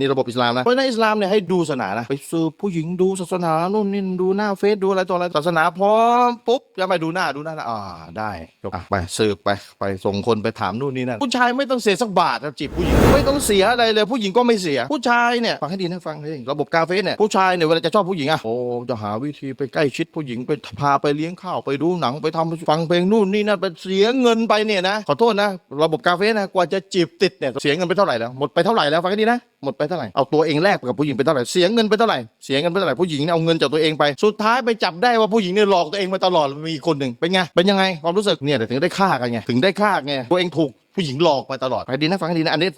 นี่ระบบอิสลามนะเพราะในอิสลามเนี่ยให้ดูศาสนานะไปสืบผู้หญิงดูศาสนานู่นนี่ดูหน้าเฟซดูอะไรต่ออะไรศาสนาพร้อมปุ๊บจะไปดูหน้าดูหน้าอ่าได้จบอะไปสืบไปไปส่งคนไปถามนู่นนี่นั่นผู้ชายไม่ต้องเสียสักบาทนะจีบผู้หญิงไม่ต้องเสียอะไรเลย ผู้หญิงก็ไม่เสีย ผู้ชายเนี่ยฟังให้ดีนะฟังให้ดีระบบกาเฟสเนี่ยผู้ชายเนี่ยเวลาจะชอบผู้หญิงอะโอ้จะหาวิธีไปใกล้ชิดผู้หญิงไปพาไปเลี้ยงข้าวไปดูหนังไปทำฟังเพลงนู่นนี่นั่นไปเสียเงินไปเนี่ยนะขอโทษนะ ระบบกาเฟสนะกว่าจะจีบติดเนี่ยเสียเงินไปเท่าไหร่แล้วหมดไปเท่าไหร่แล้วฟังให้ดีนะหมดไปเท่าไหร่เอาตัวเองแลกกับผู้หญิงไปเท่าไหร่เสียเงินไปเท่าไหร่เสียเงินไปเท่าไหร่ผู้หญิงเนี่เอาเงินจากตัวเองไปสุดท้ายไปจับได้ว่าผู้หญิงเนี่ยหลอกตัวเองมาตลอดมีคนหนึ่งเป็นไงเป็นยังไงความรู้สึกเนี่ยถึงได้ฆ่ากันไงถึงได้ฆ่าไงตัวเองถูก ผู้หญิงหลอกไปตลอดไปดีนะฟังให้ดีนะอันนี้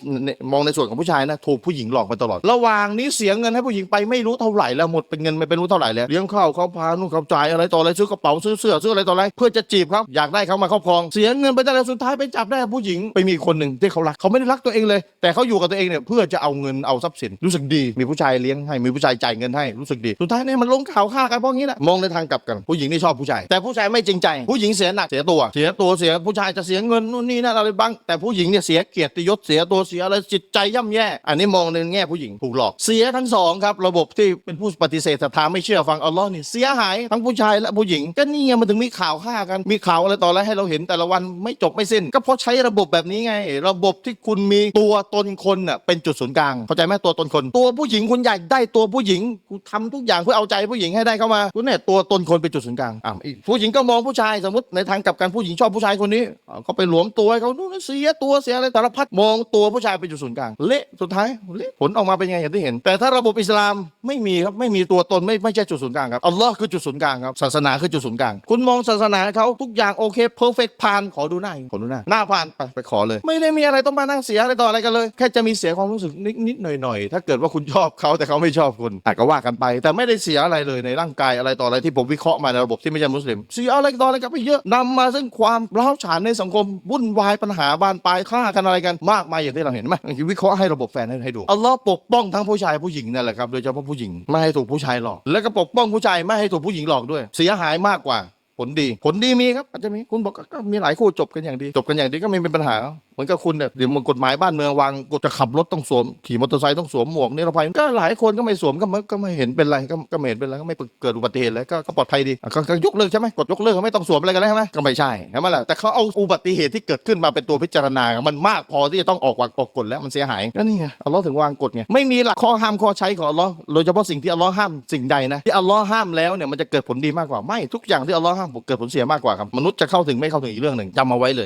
มองในส่วนของผู้ชายนะถูกผู้หญิงหลอกไปตลอด ระหว่างนี้เสียเงินให้ผู้หญิงไปไม่รู้เท่าไหร่แล้วหมดเป็นเงินไม่เป็นรู้เท่าไหร่แล้วเลี้ยงข้าวเขาพานู่นเขาจ่ายอะไรต่ออะไรซื้อกระเป๋าซื้อเสื้อซื้ออะไรต่ออะไรเพื่อจะจีบเขาอยากได้เขามาครอบครองเสียเงินไปแต่แล้วสุดท้ายไปจับได้ผู้หญิงไปมีคนหนึ่งที่เขารักเขาไม่ได้รักตัวเองเลย แต่เขาอยู่กับตัวเองเนี่ยเพื่อจะเอาเงินเอาทรัพย์สินรู้สึกดี มีผู้ชายเลี้ยงให้มีผู้ชายจ่ายเงินให้รู้สึกดีสุดท้ายเนี่ยมันลงข่าวฆ่ากันเพราะงี้แหละมองในทางกลับกันผู้หญิงนี่ชอบผู้ชายแต่ผู้ชายไม่จริงใจ ผู้หญิงเสียหนักเสียตัว เสียตัวเสียผู้ชายจะเสียเงินนู่นนี่นั่นอะไรบ้างแต่ผู้หญิงเนี่ยเสียเกียรติยศเสียตัวเสียอะไรจิตใจย่ำแย่ อันนี้มองในแง่ผู้หญิงถูกหลอก เสียทั้งสองครับระบบที่เป็นผู้ปฏิเสธศรัทธาไม่เชื่อฟังอัลลอฮ์นี่เสียหายทั้งผู้ชายและผู้หญิง ก็นี่ไงมันถึงมีข่าวฆ่ากันมีข่าวอะไรต่ออะไรให้เราเห็นแต่ละวันไม่จบไม่สิ้น ก็เพราะใช้ระบบแบบนี้ไง ระบบที่คุณมีตัวตนคนน่ะเป็นจุดศูนย์กลางเข้าใจไหมตัวตนคน ตัวผู้หญิงคุณอยากได้ตัวผู้หญิงคุณทำทุกอย่างเพื่อเอาใจผู้หญิงให้ได้เข้ามาคุณเนี่ยตัวตนคนเป็นจุดศูนย์กลางอะอีกผู้หญิงก็มองผู้ชายสมมติในทางกลับกันผู้หญิงชอบผู้ชายคนนี้เขาไปหลวมตัวเขานู่นเสียตัวเสียอะไรแต่ละพัดมองตัวผู้ชายเป็นจุดศูนย์กลาง เละสุดท้ายเละผลออกมาเป็นยังไงอย่างที่เห็น แต่ถ้าระบบอิสลามไม่มีครับไม่มีตัวตนไม่ไม่ใช่จุดศูนย์กลางครับอัลลอฮ์คือจุดศูนย์กลางครับศาสนาคือจุดศูนย์กลางคุณมองศาสนาเขาทุกอย่างโอเคเพอร์เฟกผ่านขอดูหน้าขอดูหน้าหน้าผ่านไปไปขอเลย ไม่ได้มีอะไรต้องมานั่งเสียอะไรต่ออะไรกันเลย แค่จะมีเสียความรู้สึกนิดนิดหน่อยหน่อยๆถ้าเกิดว่าคุณชอบเขาแต่เขาไม่ชอบคุณอาจก็ว่ากันไป แต่ไม่ได้เสียอะไรเลยในร่างกายอะไรต่ออะไรที่ผมวิเคราะห์มาในระบบที่ไม่ใช่มุสลิมเสียอะไรต่ออะไรกันไปเยอะนำมาซึ่งความร้าวฉานในสังคมวุ่นวายปัญหาบานปลายฆ่ากันอะไรกันมากมายอย่างที่เราเห็นไหมวิเคราะห์ให้ระบบแฟนให้ดูอัลลอฮ์ปกป้องทั้งผู้ชายผู้หญิงนั่นแหละครับโดยเฉพาะผู้หญิงไม่ให้ถูกผู้ชายหลอก แล้วก็ปกป้องผู้ชายไม่ให้ถูกผู้หญิงหลอกด้วย เสียหายมากกว่า ผลดี ผลดีมีครับอาจจะมีคุณบอกก็มีหลายคู่จบกันอย่างดี จบกันอย่างดีก็ไม่เป็นปัญหาเหมือนกับคุณเนี่ยเดี๋ยวมันกฎหมายบ้านเมืองวางกฎจะขับรถต้องสวมขี่มอเตอร์ไซค์ต้องสวมหมวกนิรภัยก็หลายคนก็ไม่สวมก็ไม่ก็ไม่เห็นเป็นไรก็ก็ไม่เห็นเป็นไรก็ไม่เกิดอุบัติเหตุแล้วก็ก็ปลอดภัยดีอะก็ก็ยกเลิกใช่ไหมกดยกเลิกก็ไม่ต้องสวมอะไรกันแล้วใช่ไหมก็ไม่ใช่ใช่ไหมล่ะแต่เขาเอาอุบัติเหตุที่เกิดขึ้นมาเป็นตัวพิจารณามันมากพอที่จะต้องออกวางออกกฎแล้วมันเสียหายก็นี่ไงอัลลอฮ์ถึงวางกฎไงไม่มีหลักข้อห้ามข้อใช้ของอัลลอฮ์โดยเฉพาะสิ่งที่อัลลอฮ์ห้ามสิ่งใดนะที่อัลลอฮ์ห้ามแล้วเนี่ยมันจะเกิดผลดีมากกว่าไม่ทุกอย่างที่อัลลอฮ์หเกิดผลเสียมากกว่าครับ มนุษย์จะเข้าถึงไม่เข้าถึงอีกเรื่องหนึ่งจำเอาไว้เลย